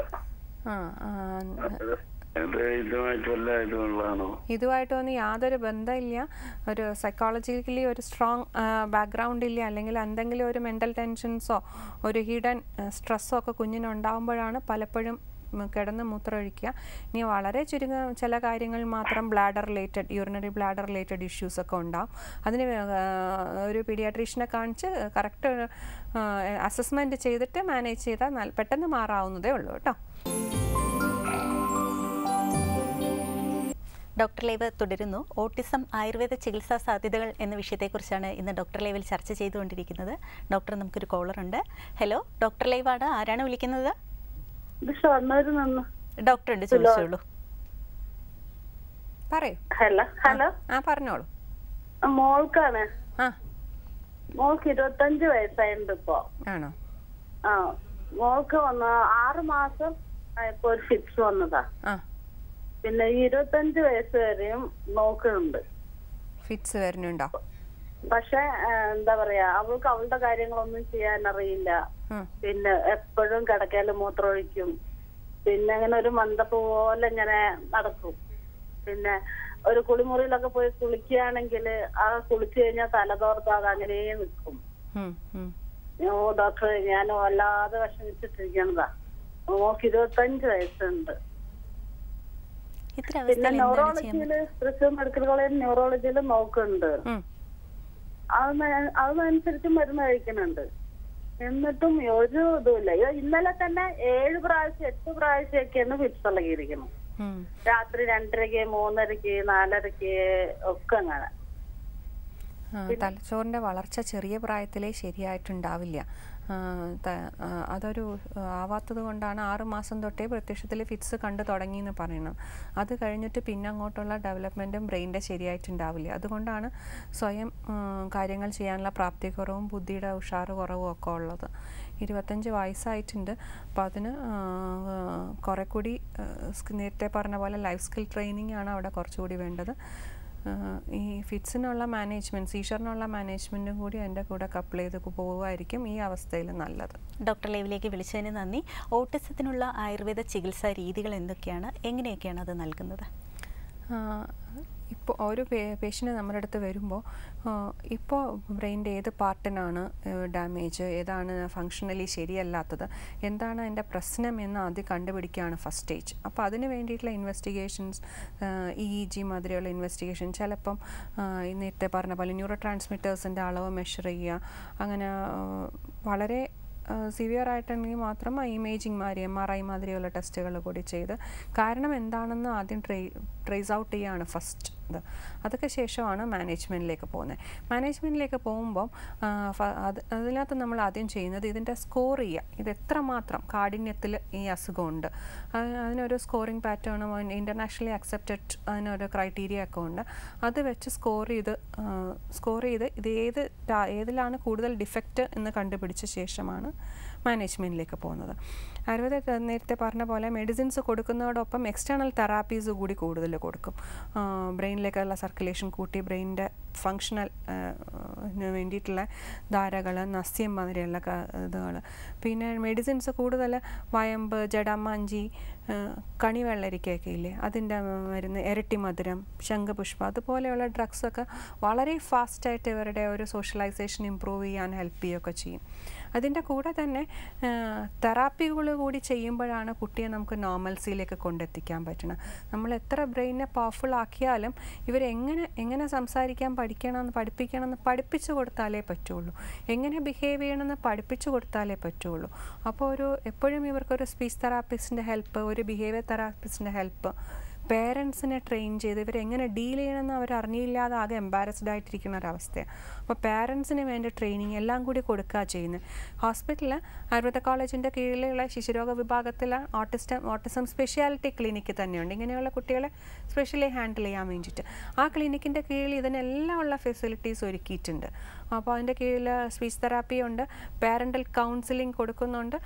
ഇതുമായിട്ടൊന്നും യാതൊരു ബന്ധമില്ല. ഒരു സൈക്കോളജിക്കലി ഒരു സ്ട്രോങ് ബാക്ക്ഗ്രൗണ്ട് ഇല്ല. അല്ലെങ്കിൽ എന്തെങ്കിലും ഒരു മെന്റൽ ടെൻഷൻസോ ഒരു ഹിഡൻ സ്ട്രെസ്സോ ഒക്കെ കുഞ്ഞിനുണ്ടാകുമ്പോഴാണ് പലപ്പോഴും കിടന്ന് മൂത്രമൊഴിക്കുക. ഇനി വളരെ ചുരുങ്ങ ചില കാര്യങ്ങൾ മാത്രം bladder related urinary bladder related issues ഒക്കെ ഉണ്ടാവും. അതിന് ഒരു പീഡിയാട്രീഷനെ കാണിച്ച് കറക്റ്റ് അസസ്മെന്റ് ചെയ്തിട്ട് മാനേജ് ചെയ്താൽ പെട്ടെന്ന് മാറാവുന്നതേ ഉള്ളൂ കേട്ടോ. ഡോക്ടർ ലൈവ് തുടരുന്നു. ഓട്ടിസം ആയുർവേദ ചികിത്സാ സാധ്യതകൾ എന്ന വിഷയത്തെക്കുറിച്ചാണ് ഇന്ന് ഡോക്ടർ ലൈവിൽ ചർച്ച ചെയ്തുകൊണ്ടിരിക്കുന്നത്. ഡോക്ടർ നമുക്കൊരു കോളർ ഉണ്ട് ഹലോ ഡോക്ടർ ലൈവാണ്. ആരാണ് വിളിക്കുന്നത്? ഡോക്ടർ ഉണ്ട് ചോദിച്ചോളൂ. പറയൂ. Hello hello. ആ പറഞ്ഞോളൂ. മോൾക്കാണ്. മോൾക്ക് ഇരുപത്തഞ്ച് വയസ്സായിട്ടുണ്ട് ഇപ്പൊ. ആണോ? ആ മോൾക്ക് വന്ന ആറ് മാസം ആയപ്പോ ഒരു ഫിക്സ് വന്നതാ. പിന്നെ ഇരുപത്തഞ്ച് വയസ്സ് വരെയും നോക്കുന്നുണ്ട്. ഫിറ്റ്സ് വരുന്നുണ്ടോ? പക്ഷെ എന്താ പറയാ അവൾക്ക് അവളുടെ കാര്യങ്ങളൊന്നും ചെയ്യാൻ അറിയില്ല. പിന്നെ എപ്പോഴും കിടക്കയിൽ മൂത്രമൊഴിക്കും. പിന്നെ അങ്ങനെ ഒരു മന്ദപ്പ് പോലെ ഇങ്ങനെ നടക്കും. പിന്നെ ഒരു കുളിമുറിയിലൊക്കെ പോയി കുളിക്കുകയാണെങ്കിൽ ആ കുളിച്ചു കഴിഞ്ഞാൽ തലതോർത്ത് അത് അങ്ങനെ നിൽക്കും. ഓ ഡോക്ടർ ഞാൻ വല്ലാതെ വിഷമിച്ചിട്ടിരിക്കണതാ മോക്ക് ഇരുപത്തഞ്ച് വയസ്സുണ്ട്. പിന്നെ ന്യൂറോളജിയിൽ തൃശ്ശൂർ മെഡിക്കൽ കോളേജ് ന്യൂറോളജിയിൽ നോക്കുന്നുണ്ട്. അതിനനുസരിച്ച് മരുന്ന് കഴിക്കുന്നുണ്ട്. എന്നിട്ടും ഒരു ഇതുമില്ല. ഇത് ഇന്നലെ തന്നെ ഏഴ് പ്രാവശ്യം എട്ട് പ്രാവശ്യമൊക്കെയാണ് ഫിറ്റ്സ് ഇളകിയിരിക്കണം ഉം. രാത്രി രണ്ടരക്ക് മൂന്നരക്ക് നാലരക്ക് ഒക്കെ അങ്ങനെ. തലച്ചോറിന്റെ വളർച്ച ചെറിയ പ്രായത്തിലേ ശരിയായിട്ടുണ്ടാവില്ല. അതൊരു ആവാത്തത് കൊണ്ടാണ് ആറ് മാസം തൊട്ടേ പ്രത്യക്ഷത്തിൽ ഫിറ്റ്സ് കണ്ടു തുടങ്ങി എന്ന് പറയണം. അത് കഴിഞ്ഞിട്ട് പിന്നെ അങ്ങോട്ടുള്ള ഡെവലപ്മെന്റും ബ്രെയിനിന്റെ ശരിയായിട്ടുണ്ടാവില്ല. അതുകൊണ്ടാണ് സ്വയം കാര്യങ്ങൾ ചെയ്യാനുള്ള പ്രാപ്തിക്കുറവും ബുദ്ധിയുടെ ഉഷാറ് കുറവും ഒക്കെ ഉള്ളത്. ഇരുപത്തഞ്ച് വയസ്സായിട്ടുണ്ട്. അപ്പോൾ അതിന് കുറേ കൂടി നേരത്തെ പറഞ്ഞ പോലെ ലൈഫ് സ്കിൽ ട്രെയിനിങ് ആണ് അവിടെ കുറച്ചുകൂടി വേണ്ടത്. ഈ ഫിറ്റ്സിനുള്ള മാനേജ്മെന്റ് സീഷറിനുള്ള മാനേജ്മെന്റും കൂടി എന്റെ കൂടെ കപ്പിൾ ചെയ്ത് പോവുമായിരിക്കും ഈ അവസ്ഥയിൽ നല്ലത്. ഡോക്ടർ ലൈവിലേക്ക് വിളിച്ചതിന് നന്ദി. ഓട്ടിസത്തിനുള്ള ആയുർവേദ ചികിത്സാ രീതികൾ എന്തൊക്കെയാണ്? എങ്ങനെയൊക്കെയാണ് അത് നൽകുന്നത്? ഇപ്പോൾ ഒരു പേഷ്യന്റ് നമ്മുടെ അടുത്ത് വരുമ്പോൾ ഇപ്പോൾ ബ്രെയിന്റെ ഏത് പാർട്ടിനാണ് ഡാമേജ് ഏതാണ് ഫങ്ഷണലി ശരിയല്ലാത്തത് എന്താണ് അതിന്റെ പ്രശ്നം എന്ന് ആദ്യം കണ്ടുപിടിക്കുകയാണ് ഫസ്റ്റ് സ്റ്റേജ്. അപ്പോൾ അതിന് വേണ്ടിയിട്ടുള്ള ഇൻവെസ്റ്റിഗേഷൻസ് ഇ ഇ ജി മാതിരിയുള്ള ഇൻവെസ്റ്റിഗേഷൻ ചിലപ്പം നേരത്തെ പറഞ്ഞ പോലെ ന്യൂറോ ട്രാൻസ്മിറ്റേഴ്സിന്റെ അളവ് മെഷർ ചെയ്യുക അങ്ങനെ വളരെ സിവിയർ ആയിട്ടുണ്ടെങ്കിൽ മാത്രം ഇമേജിങ് മാതിരി എം ആർ ഐ മാതിരിയുള്ള ടെസ്റ്റുകൾ കൂടി ചെയ്ത് കാരണം എന്താണെന്ന് ആദ്യം ട്രേ ട്രേസ് ഔട്ട് ചെയ്യുകയാണ് ഫസ്റ്റ് ഇത്. അതൊക്കെ ശേഷമാണ് മാനേജ്മെന്റിലേക്ക് പോകുന്നത്. മാനേജ്മെന്റിലേക്ക് പോകുമ്പം അത് അതിനകത്ത് നമ്മൾ ആദ്യം ചെയ്യുന്നത് ഇതിന്റെ സ്കോർ ചെയ്യുക. ഇത് എത്രമാത്രം കാഠിന്യത്തിൽ ഈ അസുഖമുണ്ട്. അതിനൊരു സ്കോറിംഗ് പാറ്റേണും ഇന്റർനാഷണലി അക്സെപ്റ്റഡ് അതിനൊരു ക്രൈറ്റീരിയ ഒക്കെ ഉണ്ട്. അത് വെച്ച് സ്കോർ ചെയ്ത് സ്കോർ ചെയ്ത് ഇത് ഏത് ഏതിലാണ് കൂടുതൽ ഡിഫക്റ്റ് എന്ന് കണ്ടുപിടിച്ച ശേഷമാണ് മാനേജ്മെന്റിലേക്ക് പോകുന്നത്. ആയുർവേദ നേരത്തെ പറഞ്ഞ പോലെ മെഡിസിൻസ് കൊടുക്കുന്നതോടൊപ്പം എക്സ്റ്റേണൽ തെറാപ്പീസ് കൂടി കൂടുതൽ കൊടുക്കും. ബ്രെയിനിലേക്കുള്ള സർക്കുലേഷൻ കൂട്ടി ബ്രെയിനിന്റെ ഫങ്ഷണൽ വേണ്ടിയിട്ടുള്ള ധാരകൾ നസ്യം മാതിരിയുള്ള ഇതുകൾ പിന്നെ മെഡിസിൻസ് കൂടുതൽ വയമ്പ് ജഡമാഞ്ചി കണിവെള്ളരിക്കയൊക്കെ ഇല്ലേ? അതിന്റെ മരുന്ന് ഇരട്ടി മധുരം ശംഖപുഷ്പം അതുപോലെയുള്ള ഡ്രഗ്സൊക്കെ വളരെ ഫാസ്റ്റായിട്ട് ഇവരുടെ ഒരു സോഷ്യലൈസേഷൻ ഇമ്പ്രൂവ് ചെയ്യാൻ ഹെൽപ്പ് ചെയ്യുകയൊക്കെ ചെയ്യും. അതിന്റെ കൂടെ തന്നെ തെറാപ്പികൾ കൂടി ചെയ്യുമ്പോഴാണ് കുട്ടിയെ നമുക്ക് നോർമൽസിയിലേക്ക് കൊണ്ടെത്തിക്കാൻ പറ്റുന്നത് നമ്മൾ എത്ര ബ്രെയിനെ പവർഫുൾ ആക്കിയാലും ഇവരെങ്ങനെ എങ്ങനെ സംസാരിക്കാൻ പഠിക്കണമെന്ന് പഠിപ്പിക്കണമെന്ന് പഠിപ്പിച്ചു കൊടുത്താലേ പറ്റുള്ളൂ. എങ്ങനെ ബിഹേവ് ചെയ്യണമെന്ന് പഠിപ്പിച്ചു കൊടുത്താലേ പറ്റുള്ളൂ. അപ്പോൾ ഒരു എപ്പോഴും ഇവർക്കൊരു സ്പീച്ച് തെറാപ്പിസ്റ്റിന്റെ ഹെൽപ്പ് ഒരു ബിഹേവിയർ തെറാപ്പിസ്റ്റിന്റെ ഹെൽപ്പ് പേരൻസിനെ ട്രെയിൻ ചെയ്ത് ഇവരെങ്ങനെ ഡീൽ ചെയ്യണമെന്ന് അവർ അറിഞ്ഞില്ലാതെ ആകെ എംബാരസ്ഡ് ആയിട്ടിരിക്കുന്ന ഒരവസ്ഥയാണ് അപ്പോൾ പേരൻസിന് വേണ്ട ട്രെയിനിങ് എല്ലാം കൂടി കൊടുക്കുക ചെയ്യുന്നത് ഹോസ്പിറ്റലിൽ ആയുർവേദ കോളേജിന്റെ കീഴിലുള്ള ശിശുരോഗ വിഭാഗത്തിലെ ഓട്ടിസ്റ്റം ഓട്ടിസം സ്പെഷ്യാലിറ്റി ക്ലിനിക്ക് തന്നെയുണ്ട്. ഇങ്ങനെയുള്ള കുട്ടികളെ സ്പെഷ്യലി ഹാൻഡിൽ ചെയ്യാൻ വേണ്ടിയിട്ട്. ആ ക്ലിനിക്കിന്റെ കീഴിൽ ഇതിനെല്ലാം ഉള്ള ഫെസിലിറ്റീസ് ഒരുക്കിയിട്ടുണ്ട്. അപ്പോൾ അതിന്റെ കീഴിൽ സ്പീച്ച് തെറാപ്പി ഉണ്ട്. പാരന്റൽ കൗൺസിലിംഗ് കൊടുക്കുന്നുണ്ട്.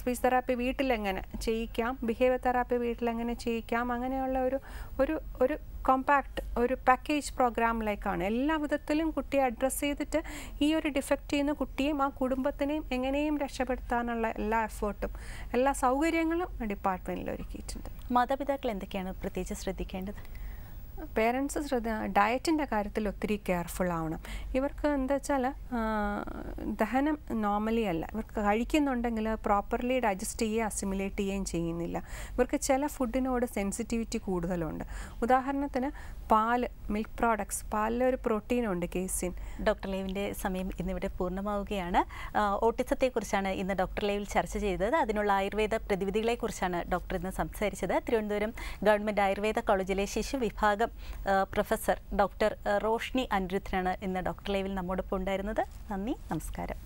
സ്പീച്ച് തെറാപ്പി വീട്ടിലെങ്ങനെ ചെയ്യിക്കാം? ബിഹേവിയർ തെറാപ്പി വീട്ടിലെങ്ങനെ ചെയ്യിക്കാം? അങ്ങനെയുള്ള ഒരു ഒരു ഒരു കോമ്പാക്ട് ഒരു പാക്കേജ് പ്രോഗ്രാമിലേക്കാണ് എല്ലാ വിധത്തിലും കുട്ടിയെ അഡ്രസ്സ് ചെയ്തിട്ട് ഈ ഒരു ഡിഫക്റ്റ് ചെയ്യുന്ന കുട്ടിയെയും ആ കുടുംബത്തിനെയും എങ്ങനെയും രക്ഷപ്പെടുത്താനുള്ള എല്ലാ എഫേർട്ടും എല്ലാ സൗകര്യങ്ങളും ഡിപ്പാർട്ട്മെന്റിൽ ഒരുക്കിയിട്ടുണ്ട്. മാതാപിതാക്കൾ എന്തൊക്കെയാണ് പ്രത്യേകിച്ച് ശ്രദ്ധിക്കേണ്ടത്? പേരൻസ് ശ്രദ്ധ ഡയറ്റിന്റെ കാര്യത്തിൽ ഒത്തിരി കെയർഫുൾ ആവണം. ഇവർക്ക് എന്താ വെച്ചാൽ ദഹനം നോർമലി അല്ല. ഇവർക്ക് കഴിക്കുന്നുണ്ടെങ്കിൽ പ്രോപ്പർലി ഡൈജസ്റ്റ് ചെയ്യുകയും അസിമുലേറ്റ് ചെയ്യുകയും ചെയ്യുന്നില്ല. ഇവർക്ക് ചില ഫുഡിനോട് സെൻസിറ്റിവിറ്റി കൂടുതലുണ്ട്. ഉദാഹരണത്തിന് പാൽ മിൽക്ക് പ്രോഡക്ട്സ് പാലിലൊരു പ്രോട്ടീൻ ഉണ്ട് കേസിൻ ഡോക്ടർ ലൈവിന്റെ സമയം ഇന്നിവിടെ പൂർണമാവുകയാണ്. ഓട്ടിസത്തെക്കുറിച്ചാണ് ഇന്ന് ഡോക്ടർ ലൈവിൽ ചർച്ച ചെയ്തത്. അതിനുള്ള ആയുർവേദ പ്രതിവിധികളെക്കുറിച്ചാണ് ഡോക്ടർ ഇന്ന് സംസാരിച്ചത്. തിരുവനന്തപുരം ഗവൺമെന്റ് ആയുർവേദ കോളേജിലെ ശിശു വിഭാഗം പ്രൊഫസർ ഡോക്ടർ റോഷ്നി അനിരുദ്ധനാണ് ഇന്ന് ഡോക്ടർ ലൈവിൽ നമ്മോടൊപ്പം ഉണ്ടായിരുന്നത്. നന്ദി നമസ്കാരം.